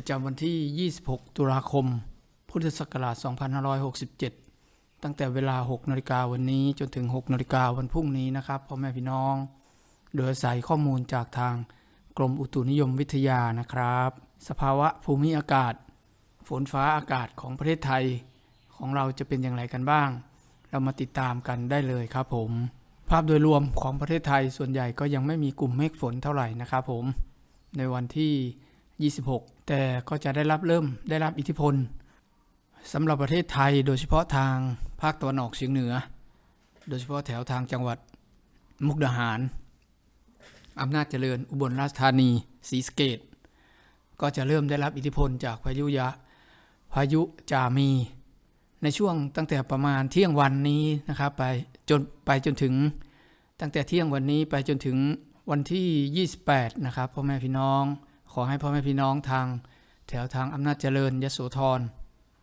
ประจำวันที่ 26 ตุลาคม พุทธศักราช 2567 ตั้งแต่เวลา 6นาฬิกาวันนี้จนถึง 6นาฬิกาวันพรุ่งนี้นะครับพ่อแม่พี่น้อง โดยอาศัยข้อมูลจากทางกรมอุตุนิยมวิทยานะครับ สภาวะภูมิอากาศ ฝนฟ้าอากาศของประเทศไทย ของเราจะเป็นอย่างไรกันบ้าง เรามาติดตามกันได้เลยครับผม ภาพโดยรวมของประเทศไทยส่วนใหญ่ก็ยังไม่มีกลุ่มเมฆฝนเท่าไหร่นะครับผม ในวันที่ 26 แต่ก็จะได้รับเริ่มได้รับอิทธิพลสำหรับประเทศไทยโดยเฉพาะทางภาคตะวันออกเฉียงเหนือ โดยเฉพาะแถวทางจังหวัดมุกดาหารอำนาจเจริญอุบลราชธานีศรีสเกต ก็จะเริ่มได้รับอิทธิพลจากพายุยะ พายุจามี ในช่วงตั้งแต่ประมาณเที่ยงวันนี้นะครับไปจนไปจนถึงตั้งแต่เที่ยงวันนี้ไปจนถึงวันที่ 28 นะครับพ่อแม่พี่น้อง ขอให้พ่อแม่พี่น้องทาง แถวทางอำนาจเจริญยโสธร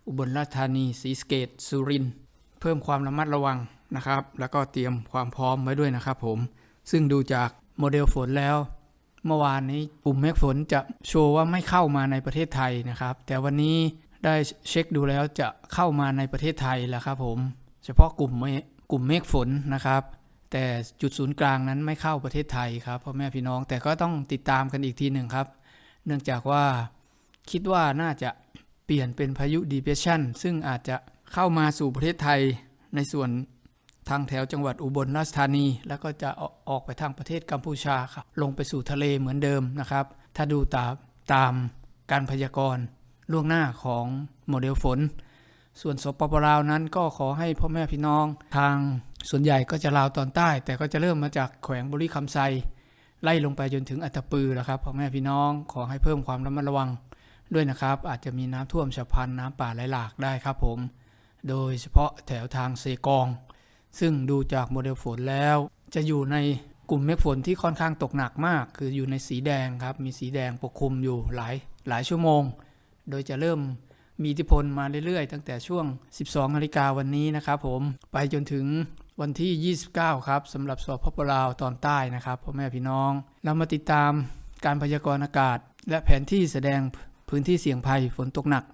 อุบลราชธานีศรีสเกต สุรินเพิ่มความระมัดระวังนะครับ แล้วก็เตรียมความพร้อมไว้ด้วยนะครับผม ซึ่งดูจากโมเดลฝนแล้ว เมื่อวานนี้กลุ่มเมฆฝนจะโชว์ว่าไม่เข้ามาในประเทศไทยนะครับ แต่วันนี้ได้เช็คดูแล้วจะเข้ามาในประเทศไทยแล้วครับผม เฉพาะกลุ่มเมฆกลุ่มเมฆฝนนะครับ แต่จุดศูนย์กลางนั้นไม่เข้าประเทศไทยครับพ่อแม่พี่น้องแต่ก็ต้องติดตามกันอีกทีหนึ่งครับ เนื่องจากว่าคิดว่าน่าจะเปลี่ยนเป็นพายุดีเพชชันซึ่งอาจจะเข้ามาสู่ประเทศไทยในส่วนทางแถวจังหวัดอุบลราชธานี แล้วก็จะออกออกไปทางประเทศกัมพูชาครับลงไปสู่ทะเลเหมือนเดิมนะครับ ถ้าดูตามตามการพยากรณ์ล่วงหน้าของโมเดลฝน ส่วนสปปลาวนั้นก็ขอให้พ่อแม่พี่น้อง ทางส่วนใหญ่ก็จะลาวตอนใต้ แต่ก็จะเริ่มมาจากแขวงบุรีคำไซ ไล่ลงไปจนถึงอัตปือแล้วครับพ่อแม่พี่น้องขอให้เพิ่มความระมัดระวังด้วยนะครับ อาจจะมีน้ำท่วมฉับพลันน้ำป่าไหลหลากได้ครับผม โดยเฉพาะแถวทางเซกอง ซึ่งดูจากโมเดลฝนแล้ว จะอยู่ในกลุ่มเมฆฝนที่ค่อนข้างตกหนักมาก คืออยู่ในสีแดงครับ มีสีแดงปกคลุมอยู่หลายหลายชั่วโมง โดยจะเริ่มมีอิทธิพลมาเรื่อยๆ ตั้งแต่ช่วง 12นาฬิกาวันนี้นะครับผม ไปจนถึง วันที่ 29 ครับสำหรับสปปลาวตอนใต้นะครับพ่อแม่พี่น้อง เรามาติดตามการพยากรณ์อากาศ และแผนที่แสดงพื้นที่เสี่ยงภัยฝนตกหนัก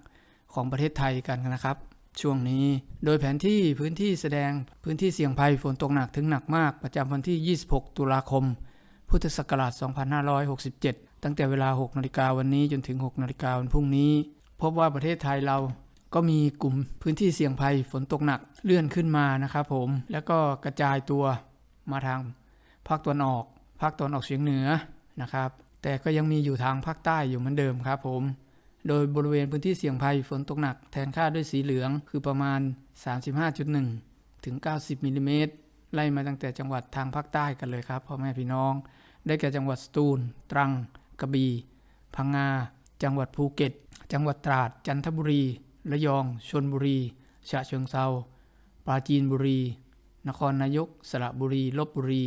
ของประเทศไทยกันนะครับ ช่วงนี้โดยแผนที่พื้นที่แสดงพื้นที่เสี่ยงภัยฝนตกหนักถึงหนักมาก ประจำวันที่ 26 ตุลาคม พุทธศักราช 2567 ตั้งแต่เวลา 6 นาฬิกาวันนี้จนถึง 6 นาฬิกาวันพรุ่งนี้ พบว่าประเทศไทยเรา ก็มีกลุ่มพื้นที่เสี่ยงภัยฝนตกหนักเลื่อนขึ้นมานะครับผม แล้วก็กระจายตัวมาทางภาคตะวันออก ภาคตะวันออกเฉียงเหนือนะครับ แต่ก็ยังมีอยู่ทางภาคใต้อยู่เหมือนเดิมครับผม โดยบริเวณพื้นที่เสี่ยงภัยฝนตกหนักแทนค่าด้วยสีเหลืองคือประมาณ 35.1 ถึง 90มิลลิเมตรไล่มาตั้งแต่จังหวัดทางภาคใต้กันเลยครับพ่อแม่พี่น้อง ได้แก่จังหวัดสตูล ตรัง กระบี่ พังงา จังหวัดภูเก็ต จังหวัดตราด จันทบุรี ระยองชนบุรี ฉะเชิงเซาปราจีนบุรี นครนายก สระบุรีลบบุรี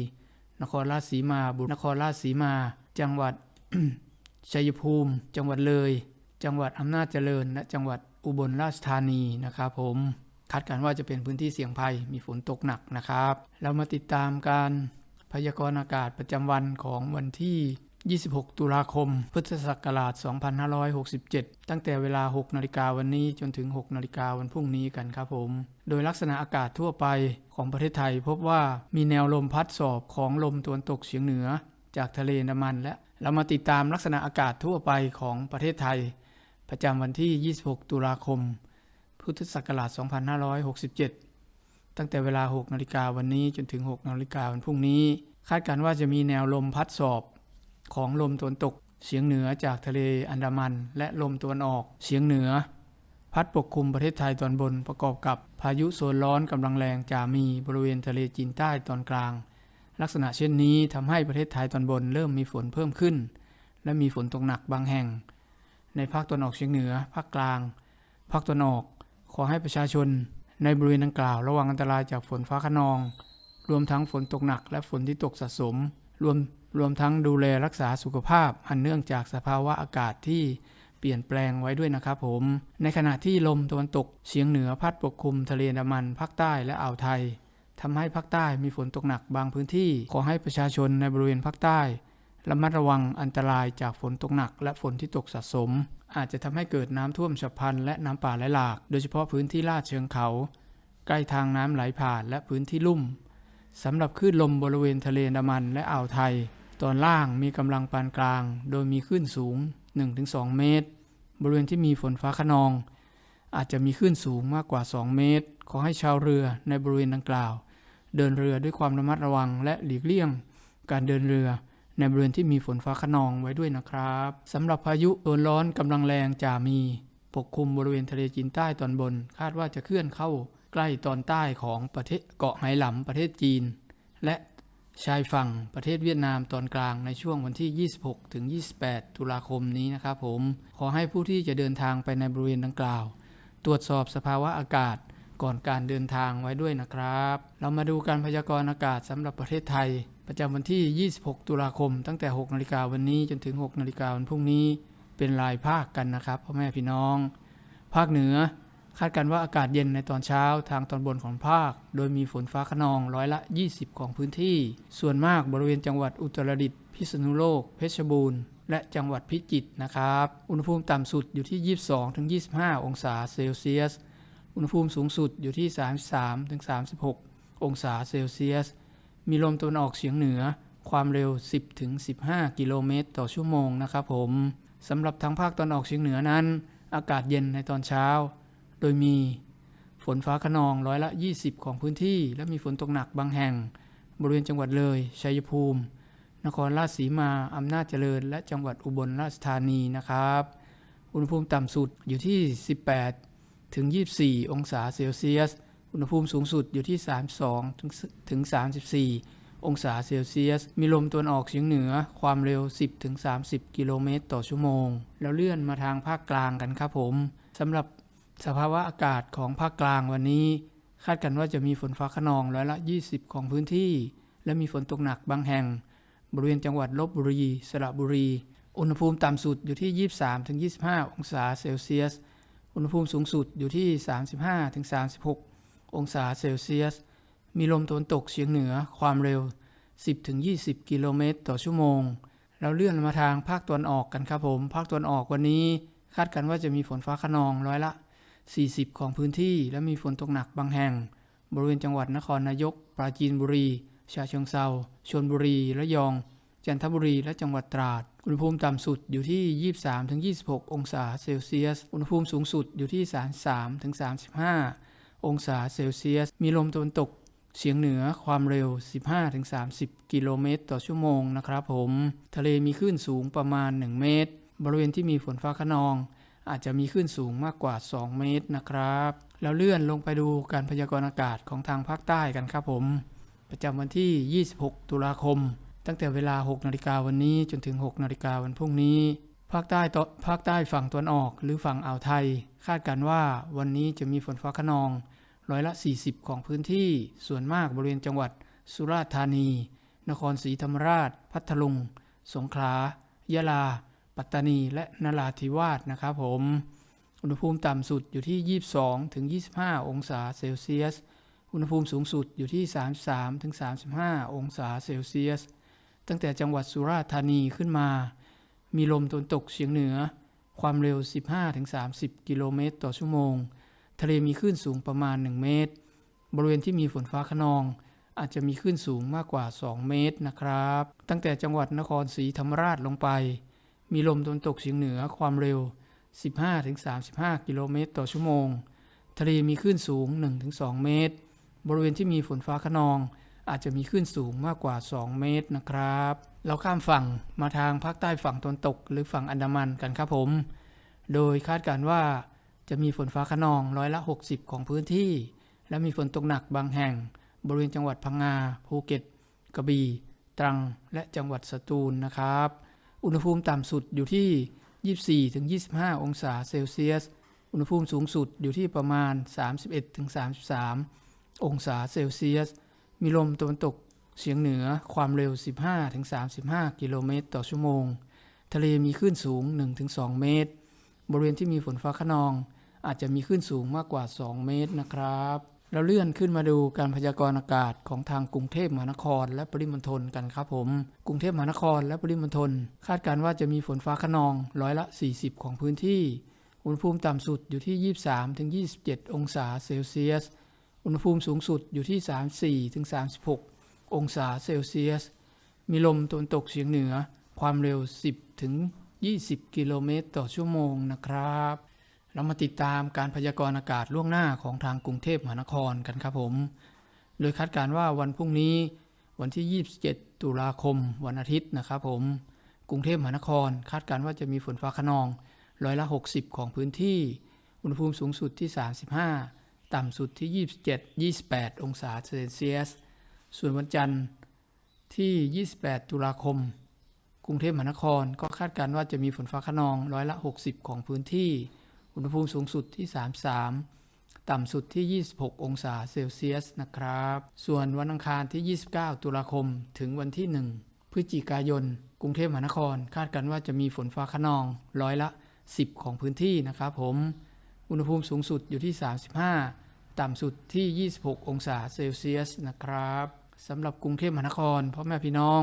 นครราชสีมาบุรีนครราชสีมา จังหวัดชัยภูมิ จังหวัดเลย จังหวัดอำนาจเจริญ และจังหวัดอุบลราชธานีนะครับผมคาดการณ์ว่าจะเป็นพื้นที่เสี่ยงภัยมีฝนตกหนักนะครับ เรามาติดตามการพยากรณ์อากาศประจำวันของวันที่ 26 ตุลาคม พุทธศักราช 2567 ตั้งแต่เวลา 6 นาฬิกาวันนี้จนถึง 6 นาฬิกาวันพรุ่งนี้กันครับผม โดยลักษณะอากาศทั่วไปของประเทศไทยพบว่ามีแนวลมพัดสอบของลมตะวันตกเฉียงเหนือ จากทะเลน้ำมันและ เรามาติดตามลักษณะอากาศทั่วไปของประเทศไทย ประจำวันที่ 26 ตุลาคม พุทธศักราช 2567 ตั้งแต่เวลา 6 นาฬิกาวันนี้จนถึง 6 นาฬิกาวันพรุ่งนี้ คาดการณ์ว่าจะมีแนวลมพัดสอบ ของลมตะวันตกเฉียงเหนือจากทะเลอันดามัน และลมตะวันออกเฉียงเหนือ พัดปกคลุมประเทศไทยตอนบนประกอบกับพายุโซนร้อนกำลังแรงจะมีบริเวณทะเลจีนใต้ตอนกลาง ลักษณะเช่นนี้ทำให้ประเทศไทยตอนบนเริ่มมีฝนเพิ่มขึ้น และมีฝนตกหนักบางแห่ง ในภาคตะวันออกเฉียงเหนือ ภาคกลาง ภาคตะวันออก ขอให้ประชาชน ในบริเวณดังกล่าวระวังอันตรายจากฝนฟ้าคะนอง รวมทั้งฝนตกหนักและฝนที่ตกสะสม รวม รวมทั้งดูแลรักษาสุขภาพอันเนื่องจากสภาวะอากาศที่เปลี่ยนแปลงไว้ด้วยนะครับผม ในขณะที่ลมตะวันตกเฉียงเหนือพัดปกคลุมทะเลอันดามันภาคใต้และอ่าวไทยทำให้ภาคใต้มีฝนตกหนักบางพื้นที่ ขอให้ประชาชนในบริเวณภาคใต้ระมัดระวังอันตรายจากฝนตกหนัก และฝนที่ตกสะสม อาจจะทำให้เกิดน้ำท่วมฉับพลันและน้ำป่าไหลหลาก โดยเฉพาะพื้นที่ลาดเชิงเขา ใกล้ทางน้ำไหลผ่านและพื้นที่ลุ่มสำหรับคลื่นลมบริเวณทะเลอันดามันและอ่าวไทย ตอนล่างมีกำลังปานกลาง โดยมีคลื่นสูง 1-2 เมตร บริเวณที่มีฝนฟ้าคะนอง อาจจะมีคลื่นสูงมากกว่า 2 เมตร ขอให้ชาวเรือในบริเวณดังกล่าว เดินเรือด้วยความระมัดระวังและหลีกเลี่ยง การเดินเรือในบริเวณที่มีฝนฟ้าคะนองไว้ด้วยนะครับสำหรับพายุโซนร้อนกำลังแรงจะมี ปกคลุมบริเวณทะเลจีนใต้ตอนบน คาดว่าจะเคลื่อนเข้าใกล้ตอนใต้ของประเทศเกาะไหหลำประเทศจีน และ ชายฝั่งประเทศเวียดนามตอนกลางในช่วงวันที่ 26 ถึง 28 ตุลาคมนี้นะครับผม ขอให้ผู้ที่จะเดินทางไปในบริเวณดังกล่าว ตรวจสอบสภาวะอากาศก่อนการเดินทางไว้ด้วยนะครับ เรามาดูการพยากรณ์อากาศสำหรับประเทศไทย ประจำวันที่ 26 ตุลาคม ตั้งแต่ 6 นาฬิกาวันนี้จนถึง 6 นาฬิกาวันพรุ่งนี้ เป็นรายภาคกันนะครับพ่อแม่พี่น้อง ภาคเหนือ คาดการณ์ว่าอากาศเย็นในตอนเช้าทางตอนบนของภาค โดยมีฝนฟ้าคะนองร้อยละ 20 ของพื้นที่ ส่วนมากบริเวณจังหวัดอุตรดิตถ์พิษณุโลก เพชรบูรณ์ และจังหวัดพิจิตรนะครับ อุณหภูมิต่ำสุดอยู่ที่ 22-25 องศาเซลเซียส อุณหภูมิสูงสุดอยู่ที่ 33-36 องศาเซลเซียส มีลมตะวันออกเฉียงเหนือ ความเร็ว 10-15 กิโลเมตรต่อชั่วโมงนะครับผมสำหรับทางภาคตะวันออกเฉียงเหนือนั้น อากาศเย็นในตอนเช้า ดยมีฝนฟ้าคะนองร้อยละ 20 ของพื้นที่ และมีฝนตกหนักบางแห่ง บริเวณจังหวัดเลย ชัยภูมิ นครราชสีมา อำนาจเจริญ และจังหวัดอุบลราชธานีนะครับ อุณหภูมิต่ำสุดอยู่ที่ 18 ถึง 24 องศาเซลเซียส อุณหภูมิสูงสุดอยู่ที่ 32 ถึงถึง34 องศาเซลเซียส มีลมตะวันออกเฉียงเหนือ ความเร็ว 10 ถึง 30 กิโลเมตรต่อชั่วโมง แล้วเลื่อนมาทางภาคกลางกันครับผมสำหรับ สภาวะอากาศของภาคกลางวันนี้ คาดกันว่าจะมีฝนฟ้าคะนองร้อยละ 20 ของพื้นที่ และมีฝนตกหนักบางแห่ง บริเวณจังหวัดลบบุรี สระบุรี อุณหภูมิต่ำสุดอยู่ที่ 23-25 องศาเซลเซียส อุณหภูมิสูงสุดอยู่ที่ 35-36 องศาเซลเซียส มีลมตะวันตกเฉียงเหนือความเร็ว 10-20 กิโลเมตรต่อชั่วโมง เราเลื่อนมาทางภาคตะวันออกกันครับผม ภาคตะวันออกวันนี้ คาดกันว่าจะมีฝนฟ้าคะนองร้อยละ 40 ของพื้นที่ และมีฝนตกหนักบางแห่ง บริเวณจังหวัดนครนายก ปราจีนบุรีฉะเชิงเซาชลบุรีระยอง จันทบุรีและจังหวัดตราด อุณหภูมิต่ำสุดอยู่ที่ 23-26 องศาเซลเซียส อุณหภูมิสูงสุดอยู่ที่ 33-35 องศาเซลเซียส มีลมตะวันตกเฉียงเหนือความเร็ว 15-30 กิโลเมตรต่อชั่วโมงนะครับผม ทะเลมีคลื่นสูงประมาณ 1 เมตร บริเวณที่มีฝนฟ้าคะนอง อาจจะมีคลื่นสูงมากกว่า 2 เมตรนะครับ แล้วเลื่อนลงไปดูการพยากรณ์อากาศของทางภาคใต้กันครับผม ประจำวันที่ 26 ตุลาคม ตั้งแต่เวลา 6 นาฬิกาวันนี้จนถึง 6 นาฬิกาวันพรุ่งนี้ ภาคใต้ตภาคใต้ฝั่งตะวันออกหรือฝั่งอ่าวไทย คาดการณ์ว่าวันนี้จะมีฝนฟ้าคะนองร้อยละ 40 ของพื้นที่ ส่วนมากบริเวณจังหวัดสุราษฎร์ธานี นครศรีธรรมราช พัทลุง สงขลา ยะลา ปัตตานีและนราธิวาสนะครับผม อุณหภูมิต่ำสุดอยู่ที่ 22ถึง25 องศาเซลเซียส อุณหภูมิสูงสุดอยู่ที่ 33ถึง35 องศาเซลเซียส ตั้งแต่จังหวัดสุราษฎร์ธานีขึ้นมา มีลมตนตกเฉียงเหนือ ความเร็ว 15ถึง30 กิโลเมตรต่อชั่วโมง ทะเลมีคลื่นสูงประมาณ 1 เมตร บริเวณที่มีฝนฟ้าคะนอง อาจจะมีคลื่นสูงมากกว่า 2 เมตรนะครับ ตั้งแต่จังหวัดนครศรีธรรมราชลงไป มีลมตะวันตกเฉียงเหนือความเร็ว 15-35 กิโลเมตรต่อชั่วโมง ทะเลมีคลื่นสูง 1-2 เมตร บริเวณที่มีฝนฟ้าขนอง อาจจะมีคลื่นสูงมากกว่า 2 เมตรนะครับ เราข้ามฝั่งมาทางภาคใต้ฝั่งตะวันตก หรือฝั่งอันดามันกันครับผม โดยคาดการณ์ว่าจะมีฝนฟ้าขนองร้อยละ 60 ของพื้นที่ และมีฝนตกหนักบางแห่ง บริเวณจังหวัดพังงาภูเก็ต กระบี่ ตรัง และจังหวัดสตูลนะครับ อุณหภูมิต่ำสุดอยู่ที่ 24-25 องศาเซลเซียส อุณหภูมิสูงสุดอยู่ที่ประมาณ 31-33 องศาเซลเซียส มีลมตะวันตกเฉียงเหนือความเร็ว 15-35 กิโลเมตรต่อชั่วโมง ทะเลมีคลื่นสูง 1-2 เมตร บริเวณที่มีฝนฟ้าขนอง อาจจะมีคลื่นสูงมากกว่า 2 เมตรนะครับ เราเลื่อนขึ้นมาดูการพยากรณ์อากาศของทางกรุงเทพมหานคร และปริมณฑลกันครับผม กรุงเทพมหานครและปริมณฑลคาดการณ์ว่าจะมีฝนฟ้าขนองร้อยละ 40 ของพื้นที่ อุณหภูมิต่ำสุดอยู่ที่ 23-27 องศาเซลเซียส อุณหภูมิสูงสุดอยู่ที่ 34-36 องศาเซลเซียส มีลมตะวันตกเฉียงเหนือความเร็ว 10-20 กิโลเมตรต่อชั่วโมงนะครับ เรามาติดตามการพยากรณ์อากาศล่วงหน้าของทางกรุงเทพมหานครกันครับผม โดยคาดการณ์ว่าวันพรุ่งนี้วันที่ 27 ตุลาคม วันอาทิตย์นะครับผม กรุงเทพมหานคร คาดการณ์ว่าจะมีฝนฟ้าขนองร้อยละ 60 ของพื้นที่ อุณหภูมิสูงสุดที่ 35 ต่ำสุดที่ 27 28 องศาเซลเซียส ส่วนวันจันทร์ที่ 28 ตุลาคม กรุงเทพมหานคร ก็คาดการณ์ว่าจะมีฝนฟ้าขนองร้อยละ 60 ของพื้นที่ อุณหภูมิสูงสุดที่ 33 ต่ำสุดที่ 26 องศาเซลเซียสนะครับ ส่วนวันอังคารที่ 29 ตุลาคม ถึงวันที่ 1 พฤศจิกายน กรุงเทพมหานคร คาดการณ์ว่าจะมีฝนฟ้าขนองร้อยละ 10 ของพื้นที่นะครับผม อุณหภูมิสูงสุดอยู่ที่ 35 ต่ำสุดที่ 26 องศาเซลเซียสนะครับสำหรับกรุงเทพมหานครพ่อแม่พี่น้อง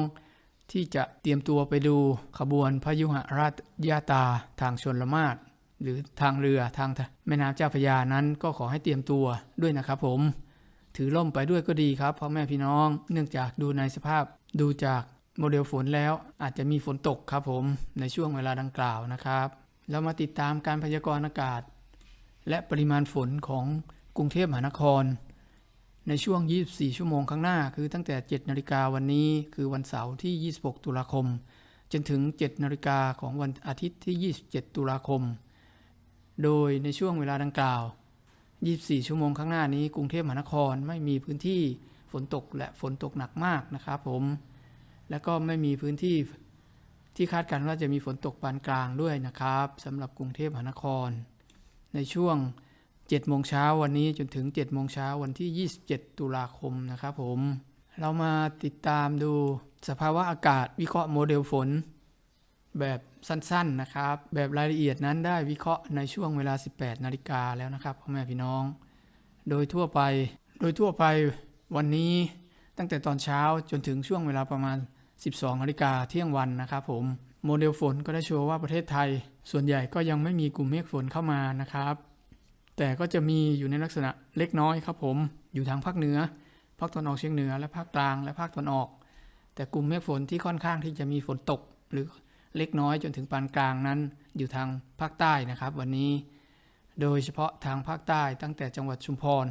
ที่จะเตรียมตัวไปดูขบวนพยุหราชยาตาทางชนละมาศ หรือทางเรือทางแม่น้ำเจ้าพระยานั้นก็ขอให้เตรียมตัวด้วยนะครับผม ถือล่มไปด้วยก็ดีครับพ่อแม่พี่น้องเนื่องจากดูในสภาพดูจากโมเดลฝนแล้วอาจจะมีฝนตกครับผมในช่วงเวลาดังกล่าวนะครับ เรามาติดตามการพยากรณ์อากาศ และปริมาณฝนของกรุงเทพมหานคร ในช่วง 24 ชั่วโมงข้างหน้า คือตั้งแต่ 7 นาฬิกาวันนี้คือวันเสาร์ที่ 26 ตุลาคม จนถึง 7 นาฬิกาของวันอาทิตย์ที่ 27 ตุลาคม โดยในช่วงเวลาดังกล่าว 24 ชั่วโมงข้างหน้านี้กรุงเทพมหานครไม่มีพื้นที่ฝนตกและฝนตกหนักมากนะครับผม และก็ไม่มีพื้นที่ที่คาดการณ์ว่าจะมีฝนตกปานกลางด้วยนะครับสำหรับกรุงเทพมหานคร ในช่วง 7 โมงเช้าวันนี้จนถึง 7 โมงเช้าวันที่ 27 ตุลาคมนะครับผม เรามาติดตามดูสภาวะอากาศวิเคราะห์โมเดลฝน แบบสั้นๆนะครับ แบบรายละเอียดนั้นได้วิเคราะห์ในช่วงเวลา 18 นาฬิกาแล้วนะครับพ่อแม่พี่น้อง โดยทั่วไป โดยทั่วไปวันนี้ตั้งแต่ตอนเช้าจนถึงช่วงเวลาประมาณ 12 นาฬิกาเที่ยงวันนะครับผม โมเดลฝนก็ได้โชว์ว่าประเทศไทย ส่วนใหญ่ก็ยังไม่มีกลุ่มเมฆฝนเข้ามานะครับ แต่ก็จะมีอยู่ในลักษณะเล็กน้อยครับผม อยู่ทางภาคเหนือ ภาคตะวันออกเฉียงเหนือ และภาคกลาง และภาคตะวันออก แต่กลุ่มเมฆฝนที่ค่อนข้างที่จะมีฝนตกหรือ เล็กน้อยจนถึงปานกลางนั้น อยู่ทางภาคใต้นะครับ วันนี้ โดยเฉพาะทางภาคใต้ตั้งแต่จังหวัดชุมพร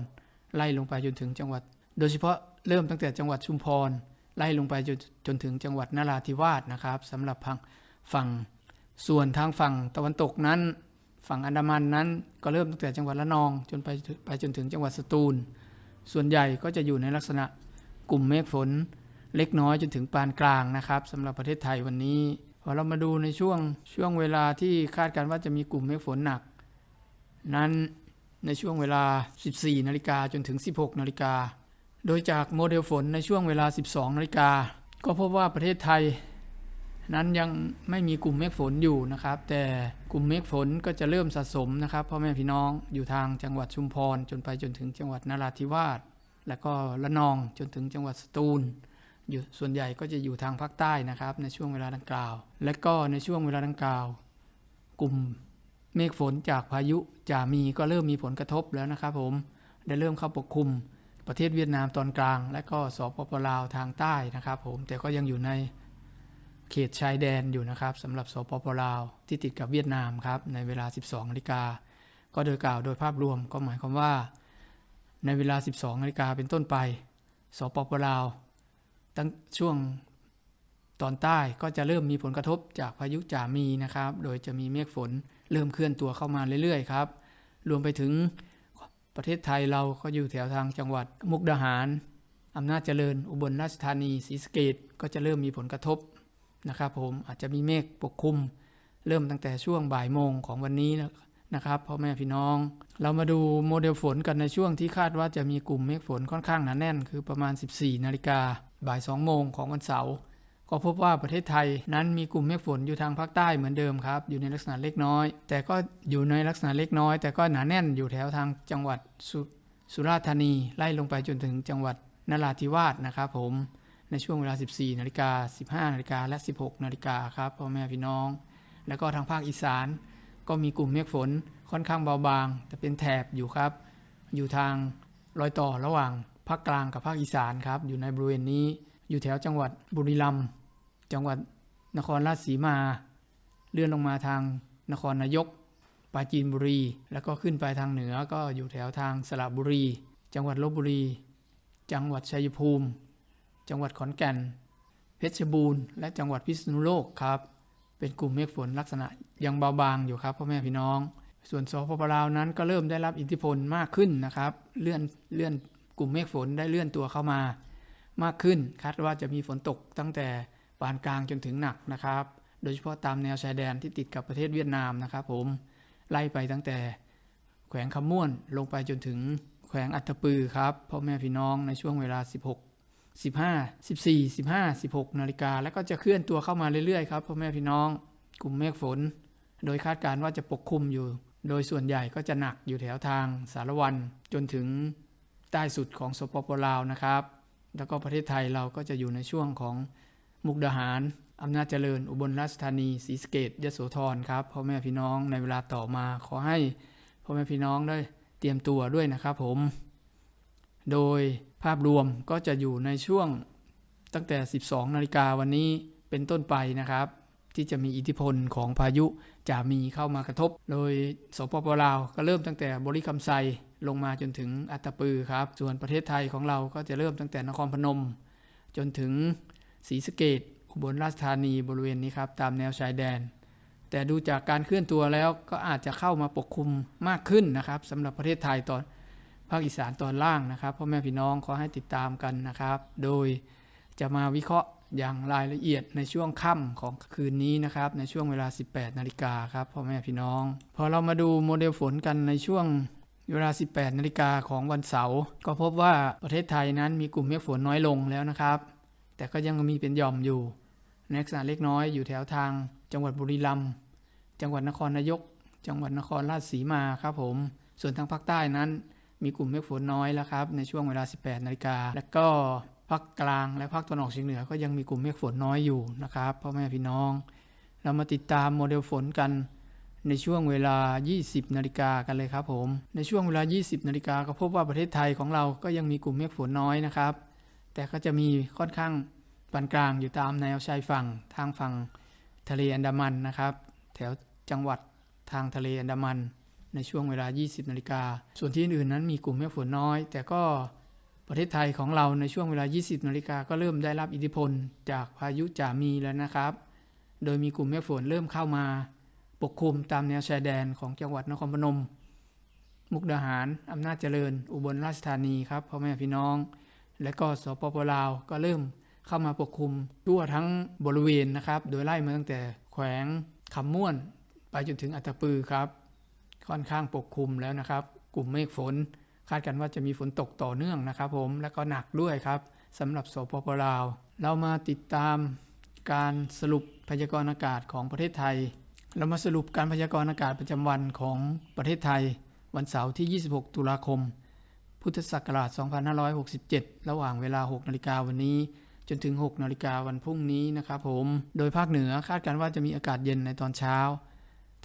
ไล่ลงไปจนถึงจังหวัด โดยเฉพาะเริ่มตั้งแต่จังหวัดชุมพร ไล่ลงไปจนจนถึงจังหวัดนราธิวาสนะครับสำหรับทางฝั่งส่วนทางฝั่งตะวันตกนั้น ฝั่งอันดามันนั้น ก็เริ่มตั้งแต่จังหวัดละนองจนไปไปจนถึงจังหวัดสตูล ส่วนใหญ่ก็จะอยู่ในลักษณะกลุ่มเมฆฝนเล็กน้อยจนถึงปานกลางนะครับสำหรับประเทศไทยวันนี้ เรามาดูในช่วงช่วงเวลาที่คาดการณ์ว่าจะมีกลุ่มเมฆฝนหนัก นั้นในช่วงเวลา 14 นาฬิกาจนถึง 16 นาฬิกา โดยจากโมเดลฝนในช่วงเวลา 12 นาฬิกา ก็พบว่าประเทศไทย นั้นยังไม่มีกลุ่มเมฆฝนอยู่นะครับ แต่กลุ่มเมฆฝนก็จะเริ่มสะสมนะครับพ่อแม่พี่น้องอยู่ทางจังหวัดชุมพร จนไปจนถึงจังหวัดนราธิวาส และก็ละนองจนถึงจังหวัดสตูล อยู่ส่วนใหญ่ก็จะอยู่ทางภาคใต้นะครับ ในช่วงเวลาดังกล่าว และก็ในช่วงเวลาดังกล่าว กลุ่มเมฆฝนจากพายุจะมีก็เริ่มมีผลกระทบแล้วนะครับผมได้เริ่มเข้าปกคลุมประเทศเวียดนามตอนกลาง และก็สปปลาวทางใต้นะครับ ผมแต่ก็ยังอยู่ในเขตชายแดนอยู่นะครับสำหรับสปปลาวที่ติดกับเวียดนามครับในเวลา 12นาฬิกาก็โดยกล่าวโดยภาพรวมก็หมายความว่า ในเวลา 12นาฬิกาเป็นต้นไป สปปลาว ตั้งช่วงตอนใต้ก็จะเริ่มมีผลกระทบจากพายุจามีนะครับ โดยจะมีเมฆฝนเริ่มเคลื่อนตัวเข้ามาเรื่อยๆครับ รวมไปถึงประเทศไทยเราก็อยู่แถวทางจังหวัดมุกดาหาร อำนาจเจริญ อุบลราชธานีศรีสะเกดก็จะเริ่มมีผลกระทบนะครับผมอาจจะมีเมฆปกคลุม เริ่มตั้งแต่ช่วงบ่ายโมงของวันนี้นะครับพ่อแม่พี่น้อง เรามาดูโมเดลฝนกันในช่วงที่คาดว่าจะมีกลุ่มเมฆฝนค่อนข้างหนาแน่น คือประมาณ 14 นาฬิกา บ่าย2โมงของวันเสาร์ก็พบว่าประเทศไทยนั้นมีกลุ่มเมฆฝนอยู่ทางภาคใต้เหมือนเดิมครับ อยู่ในลักษณะเล็กน้อย แต่ก็อยู่ในลักษณะเล็กน้อย แต่ก็หนาแน่นอยู่แถวทางจังหวัดสสุราษฎร์ธานีไล่ลงไปจนถึงจังหวัดนราธิวาสนะครับผมในช่วงเวลา 14นาฬิกา15นาฬิกาและ 16นาฬิกาครับพ่อแม่พี่น้อง แล้วก็ทางภาคอีสาน ก็มีกลุ่มเมฆฝนค่อนข้างเบาบาง แต่เป็นแถบอยู่ครับ อยู่ทางรอยต่อระหว่าง ภาคกลางกับภาคอีสานครับ อยู่ในบริเวณนี้ อยู่แถวจังหวัดบุรีรัมย์ จังหวัดนครราชสีมา เลื่อนลงมาทางนครนายก ปราจีนบุรี แล้วก็ขึ้นไปทางเหนือก็อยู่แถวทางสระบุรี จังหวัดลบบุรี จังหวัดชัยภูมิ จังหวัดขอนแก่น เพชรบูรณ์ และจังหวัดพิษณุโลกครับ เป็นกลุ่มเมฆฝนลักษณะยังเบาบางอยู่ครับพ่อแม่พี่น้องส่วนสปปลาวนั้นก็เริ่มได้รับอิทธิพลมากขึ้นนะครับ เลื่อนเลื่อน กลุ่มเมฆฝนได้เลื่อนตัวเข้ามามากขึ้น คาดว่าจะมีฝนตกตั้งแต่ปานกลางจนถึงหนักนะครับ โดยเฉพาะตามแนวชายแดนที่ติดกับประเทศเวียดนามนะครับ ผมไล่ไปตั้งแต่แขวงคำม่วนลงไปจนถึงแขวงอัตตปือครับพ่อแม่พี่น้องในช่วงเวลา 16 15 14 15 16 นาฬิกา แล้วก็จะเคลื่อนตัวเข้ามาเรื่อยๆครับพ่อแม่พี่น้อง กลุ่มเมฆฝน โดยคาดการณ์ว่าจะปกคลุมอยู่ โดยส่วนใหญ่ก็จะหนักอยู่แถวทางสารวัน จนถึง ใต้สุดของสปปลาวนะครับ แล้วก็ประเทศไทยเราก็จะอยู่ในช่วงของมุกดาหารอำนาจเจริญ อุบลราชธานีศรีสะเกดยโสธรครับพ่อแม่พี่น้องในเวลาต่อมาขอให้พ่อแม่พี่น้องได้เตรียมตัวด้วยนะครับผม โดยภาพรวมก็จะอยู่ในช่วงตั้งแต่ 12 นาฬิกาวันนี้เป็นต้นไปนะครับ ที่จะมีอิทธิพลของพายุจะมีเข้ามากระทบ โดยสปปลาวก็เริ่มตั้งแต่บริคำไซ ลงมาจนถึงอัตตปือครับ ส่วนประเทศไทยของเราก็จะเริ่มตั้งแต่นครพนม จนถึงศรีสะเกดอุบลราชธานีบริเวณนี้ครับ ตามแนวชายแดน แต่ดูจากการเคลื่อนตัวแล้วก็อาจจะเข้ามาปกคลุมมากขึ้นนะครับสำหรับประเทศไทยตอนภาคอีสานตอนล่างนะครับพ่อแม่พี่น้องขอให้ติดตามกันนะครับ โดยจะมาวิเคราะห์อย่างรายละเอียดในช่วงค่ำของคืนนี้นะครับ ในช่วงเวลา 18 นาฬิกาครับพ่อแม่พี่น้อง พอเรามาดูโมเดลฝนกันในช่วง เวลา 18 นาฬิกาของวันเสาร์ก็พบว่าประเทศไทยนั้นมีกลุ่มเมฆฝนน้อยลงแล้วนะครับ แต่ก็ยังมีเป็นหย่อมอยู่ในลักษณะเล็กน้อยอยู่แถวทาง จังหวัดบุรีรัมย์จังหวัดนครนายก จังหวัดนครราชสีมาครับผม ส่วนทางภาคใต้นั้น มีกลุ่มเมฆฝนน้อยแล้วครับในช่วงเวลา 18 นาฬิกาและก็ภาคกลางและภาคตะวันออกเฉียงเหนือก็ยังมีกลุ่มเมฆฝนน้อยอยู่นะครับพ่อแม่พี่น้อง เรามาติดตามโมเดลฝนกัน ในช่วงเวลา 20 นาฬิกากันเลยครับผม ในช่วงเวลา 20 นาฬิกาก็พบว่าประเทศไทยของเราก็ยังมีกลุ่มเมฆฝนน้อยนะครับ แต่ก็จะมีค่อนข้างปานกลางอยู่ตามแนวชายฝั่งทางฝั่งทะเลอันดามันนะครับ แถวจังหวัดทางทะเลอันดามัน ในช่วงเวลา 20 นาฬิกา ส่วนที่อื่นนั้นมีกลุ่มเมฆฝนน้อย แต่ก็ประเทศไทยของเราในช่วงเวลา 20 นาฬิกาก็เริ่มได้รับอิทธิพลจากพายุจามีแล้วนะครับ โดยมีกลุ่มเมฆฝนเริ่มเข้ามา ปกคลุมตามแนวชายแดนของจังหวัดนครพนม มุกดาหาร อำนาจเจริญ อุบลราชธานีครับพ่อแม่พี่น้อง และก็สปปลาวก็เริ่มเข้ามาปกคลุมทั่วทั้งบริเวณนะครับ โดยไล่มาตั้งแต่แขวงคำม่วน ไปจนถึงอัตปือครับ ค่อนข้างปกคลุมแล้วนะครับ กลุ่มเมฆฝน คาดกันว่าจะมีฝนตกต่อเนื่องนะครับ ผมและก็หนักด้วยครับสำหรับสปปลาว เรามาติดตามการสรุปพยากรณ์อากาศของประเทศไทย เรามาสรุปการพยากรณ์อากาศประจำวันของประเทศไทย วันเสาร์ที่ 26 ตุลาคม พุทธศักราช 2567 ระหว่างเวลา 6 นาฬิกาวันนี้ จนถึง 6 นาฬิกาวันพรุ่งนี้นะครับผม โดยภาคเหนือคาดการณ์ว่าจะมีอากาศเย็นในตอนเช้า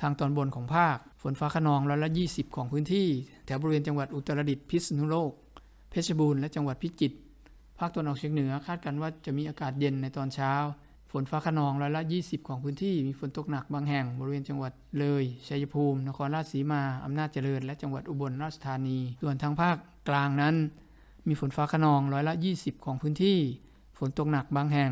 ทางตอนบนของภาค ฝนฟ้าขนองร้อยละ 20 ของพื้นที่ แถวบริเวณจังหวัดอุตรดิตถ์พิษณุโลก เพชรบูรณ์และจังหวัดพิจิตร ภาคตะวันออกเฉียงเหนือคาดกันว่าจะมีอากาศเย็นในตอนเช้า นฟ้าขนองร้อยละ 20 ของพื้นที่มีฝนตกหนักบางแห่งบริเวณจังหวัดเลยชัยภูมิ นครราชสีมา อำนาจเจริญ และจังหวัดอุบลราชธานี ส่วนทางภาคกลางนั้น มีฝนฟ้าขนองร้อยละ 20 ของพื้นที่ ฝนตกหนักบางแห่ง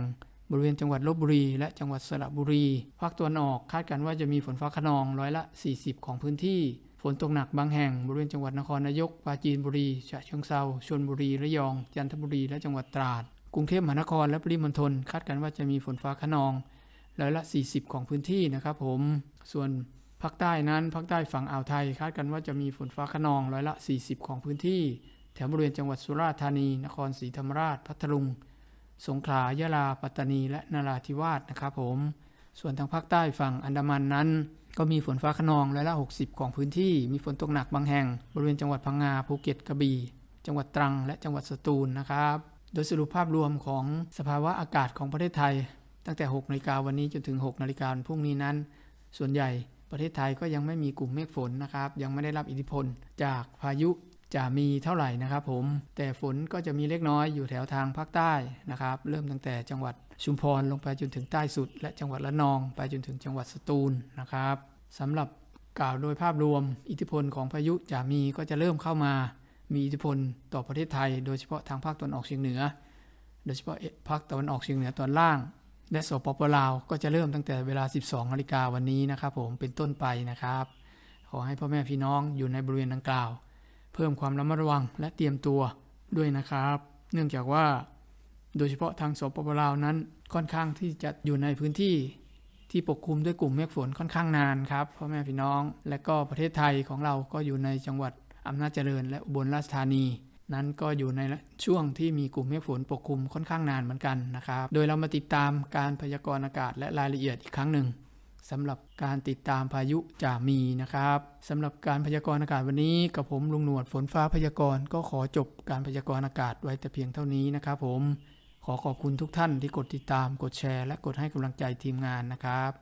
บริเวณจังหวัดลบบุรี และจังหวัดสระบุรี ภาคตะวันออกคาดกันว่าจะมีฝนฟ้าขนองร้อยละ 40 ของพื้นที่ฝนตกหนักบางแห่งบริเวณจังหวัดนครนายกปราจีนบุรีฉะเชิงเซาชลบุรีระยอง จันทบุรีและจังหวัดตราด กรุงเทพมหานครและปริมณฑลคาดกันว่าจะมีฝนฟ้าขนองร้อยละ 40 ของพื้นที่นะครับผม ส่วนภาคใต้นั้นภาคใต้ฝั่งอ่าวไทย คาดกันว่าจะมีฝนฟ้าขนองร้อยละ 40 ของพื้นที่ แถวบริเวณจังหวัดสุราษฎร์ธานี นครศรีธรรมราช พัทลุง สงขลา ยะลา ปัตตานี และนราธิวาสนะครับผม ส่วนทางภาคใต้ฝั่งอันดามันนั้น ก็มีฝนฟ้าขนองร้อยละ 60 ของพื้นที่ มีฝนตกหนักบางแห่ง บริเวณจังหวัดพังงา ภูเก็ต กระบี่ จังหวัดตรัง และจังหวัดสตูลนะครับ โดยสรุปภาพรวมของสภาวะอากาศของประเทศไทย ตั้งแต่6นาฬิกาวันนี้จนถึง6นาฬิกาวันพรุ่งนี้นั้น ส่วนใหญ่ประเทศไทยก็ยังไม่มีกลุ่มเมฆฝนนะครับ ยังไม่ได้รับอิทธิพล จากพายุจะมีเท่าไหร่นะครับผม แต่ฝนก็จะมีเล็กน้อยอยู่แถวทางภาคใต้นะครับ เริ่มตั้งแต่จังหวัดชุมพรลงไปจนถึงใต้สุด และจังหวัดละนอง ไปจนถึงจังหวัดสตูลนะครับสำหรับกล่าวโดยภาพรวม อิทธิพลของพายุจะมีก็จะเริ่มเข้ามา มีอิทธิพลต่อประเทศไทย โดยเฉพาะทางภาคตะวันออกเฉียงเหนือ โดยเฉพาะภาคตะวันออกเฉียงเหนือตอนล่าง และสปปลาวก็จะเริ่มตั้งแต่เวลา 12นาฬิกาวันนี้นะครับผมเป็นต้นไปนะครับ ขอให้พ่อแม่พี่น้องอยู่ในบริเวณดังกล่าว เพิ่มความระมัดระวังและเตรียมตัวด้วยนะครับ เนื่องจากว่าโดยเฉพาะทางสปปลาวนั้นค่อนข้างที่จะอยู่ในพื้นที่ที่ปกคลุมด้วยกลุ่มเมฆฝนค่อนข้างนานครับพ่อแม่พี่น้อง และก็ประเทศไทยของเราก็อยู่ในจังหวัด อำนาจเจริญและอุบลราชธานี นั้นก็อยู่ในช่วงที่มีกลุ่มเมฆฝนปกคลุมค่อนข้างนานเหมือนกันนะครับ โดยเรามาติดตามการพยากรณ์อากาศและรายละเอียดอีกครั้งหนึ่งสำหรับการติดตามพายุจะมีนะครับสำหรับการพยากรณ์อากาศวันนี้กับผมลุงหนวดฝนฟ้าพยากรณ์ก็ขอจบการพยากรณ์อากาศไว้แต่เพียงเท่านี้นะครับผมขอขอบคุณทุกท่านที่กดติดตามกดแชร์และกดให้กำลังใจทีมงานนะครับ